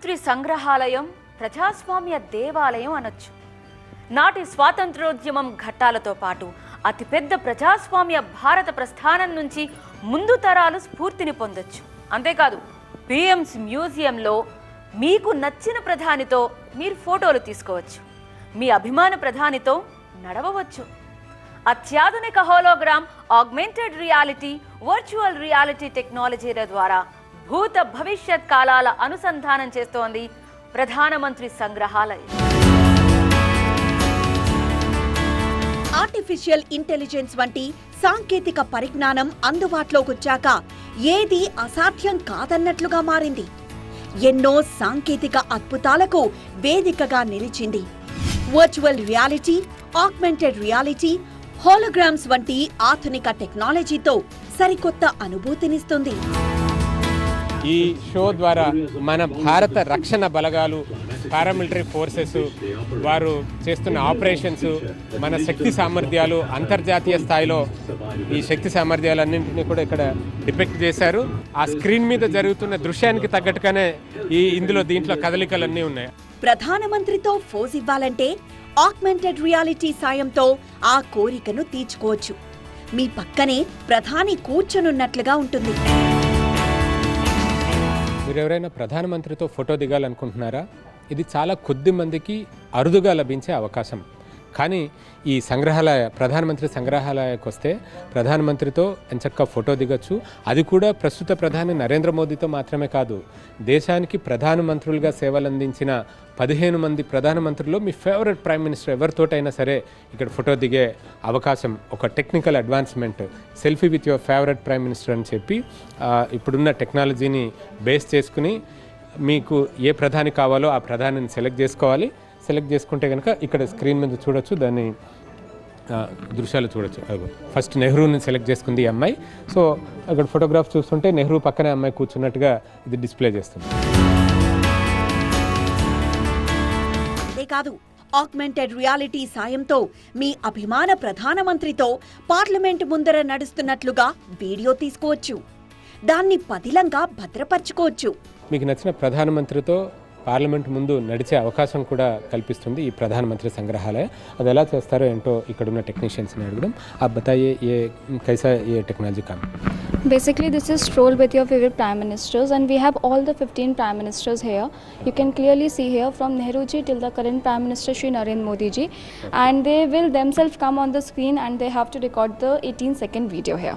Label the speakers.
Speaker 1: ప్రధానమంత్రి సంగ్రహాలయం ప్రజాస్వామ్య దేవాలయం అనొచ్చు. నాటి స్వాతంత్రోద్యమం ఘట్టాలతో పాటు అతిపెద్ద ప్రజాస్వామ్య భారత ప్రస్థానం నుంచి ముందు తరాలు స్ఫూర్తిని పొందొచ్చు. అంతేకాదు పిఎంస్ మ్యూజియంలో మీకు నచ్చిన ప్రధానితో మీరు ఫోటోలు తీసుకోవచ్చు. మీ అభిమాన ప్రధానితో నడవవచ్చు. అత్యాధునిక hologram augmented reality virtual reality టెక్నాలజీల ద్వారా భూత భవిష్యత్ కాలాల అనుసంధానం చేస్తోంది ప్రధానమంత్రి సంగ్రహాలయం.
Speaker 2: ఆర్టిఫిషియల్ ఇంటెలిజెన్స్ వంటి సాంకేతిక పరిజ్ఞానం అందుబాటులోకి వచ్చాక ఏది అసాధ్యం కాదన్నట్లుగా మారింది. ఎన్నో సాంకేతిక అద్భుతాలకు వేదికగా నిలిచింది. Virtual reality augmented reality holograms వంటి ఆధునిక టెక్నాలజీతో సరికొత్త అనుభూతినిస్తుంది.
Speaker 3: ఈ షో ద్వారా మన భారత రక్షణ బలగాలు పారామిలిటరీ ఫోర్సెస్ వారు చేస్తున్న ఆపరేషన్స్ మన శక్తి సామర్థ్యాలు అంతర్జాతీయ స్థాయిలో ఈ శక్తి సామర్థ్యాలన్నింటినీ కూడా ఇక్కడ డిపెక్ట్ చేశారు. ఆ స్క్రీన్ మీద జరుగుతున్న దృశ్యానికి తగ్గట్టుగానే ఈ ఇందులో దీంట్లో కదలికలన్నీ ఉన్నాయి.
Speaker 2: ప్రధానమంత్రితో ఫోజ్ ఇవ్వాలంటే ఆగ్మెంటెడ్ రియాలిటీ సాయంతో ఆ కోరికను తీర్చుకోవచ్చు. మీ పక్కనే ప్రధాని కూర్చొనున్నట్లుగా ఉంటుంది.
Speaker 3: మీరు ఎవరైనా ప్రధానమంత్రితో ఫోటో దిగాలనుకుంటున్నారా? ఇది చాలా కొద్ది మందికి అరుదుగా లభించే అవకాశం. కానీ ఈ సంగ్రహాలయ ప్రధానమంత్రి సంగ్రహాలయకు వస్తే ప్రధానమంత్రితో ఎంచక్క ఫోటో దిగొచ్చు. అది కూడా ప్రస్తుత ప్రధాని నరేంద్ర మోదీతో మాత్రమే కాదు. దేశానికి ప్రధానమంత్రులుగా సేవలందించిన పదిహేను మంది ప్రధానమంత్రుల్లో మీ ఫేవరెట్ ప్రైమ్ మినిస్టర్ ఎవరితోటైనా సరే ఇక్కడ ఫోటో దిగే అవకాశం ఒక technical advancement selfie with your favourite prime minister అని చెప్పి ఇప్పుడున్న టెక్నాలజీని బేస్ చేసుకుని మీకు ఏ ప్రధాని కావాలో ఆ ప్రధానిని సెలెక్ట్ చేసుకోవాలి. సెలెక్ట్ చేసుకుంటే కనుక ఇక్కడ స్క్రీన్ మీద చూడొచ్చు దాన్ని దృశ్యాలు చూడొచ్చు. ఫస్ట్ నెహ్రూని సెలెక్ట్ చేసుకుంది ఈ అమ్మాయి. సో అక్కడ ఫోటోగ్రాఫ్ చూస్తుంటే నెహ్రూ పక్కనే అమ్మాయి కూర్చున్నట్టుగా ఇది డిస్ప్లే చేస్తుంది.
Speaker 2: అంతేకాదు ఆగ్మెంటెడ్ రియాలిటీ సాయంతో మీ అభిమాన ప్రధానమంత్రితో పార్లమెంట్ ముందర నడుస్తున్నట్లుగా వీడియో తీసుకోవచ్చు. దాన్ని పదిలంగా భద్రపరచుకోవచ్చు.
Speaker 3: మీకు నచ్చిన ప్రధానమంత్రితో పార్లమెంట్ ముందు నడిచే అవకాశం కూడా కల్పిస్తుంది ఈ ప్రధానమంత్రి సంగ్రహాలయ అది ఎలా చేస్తారో ఏంటో ఇక్కడ ఉన్న టెక్నీషియన్స్ని అడగడం ఆ బతాయే ఏ కైసా ఏ టెక్నాలజీ కామ్
Speaker 4: Basically, this is stroll with your favorite prime ministers, and we have all the 15 prime ministers here. You can clearly see here from Nehru ji till the current prime minister Shri Narendra Modi ji, and they will themselves come on the screen and they have to record the 18 second video here.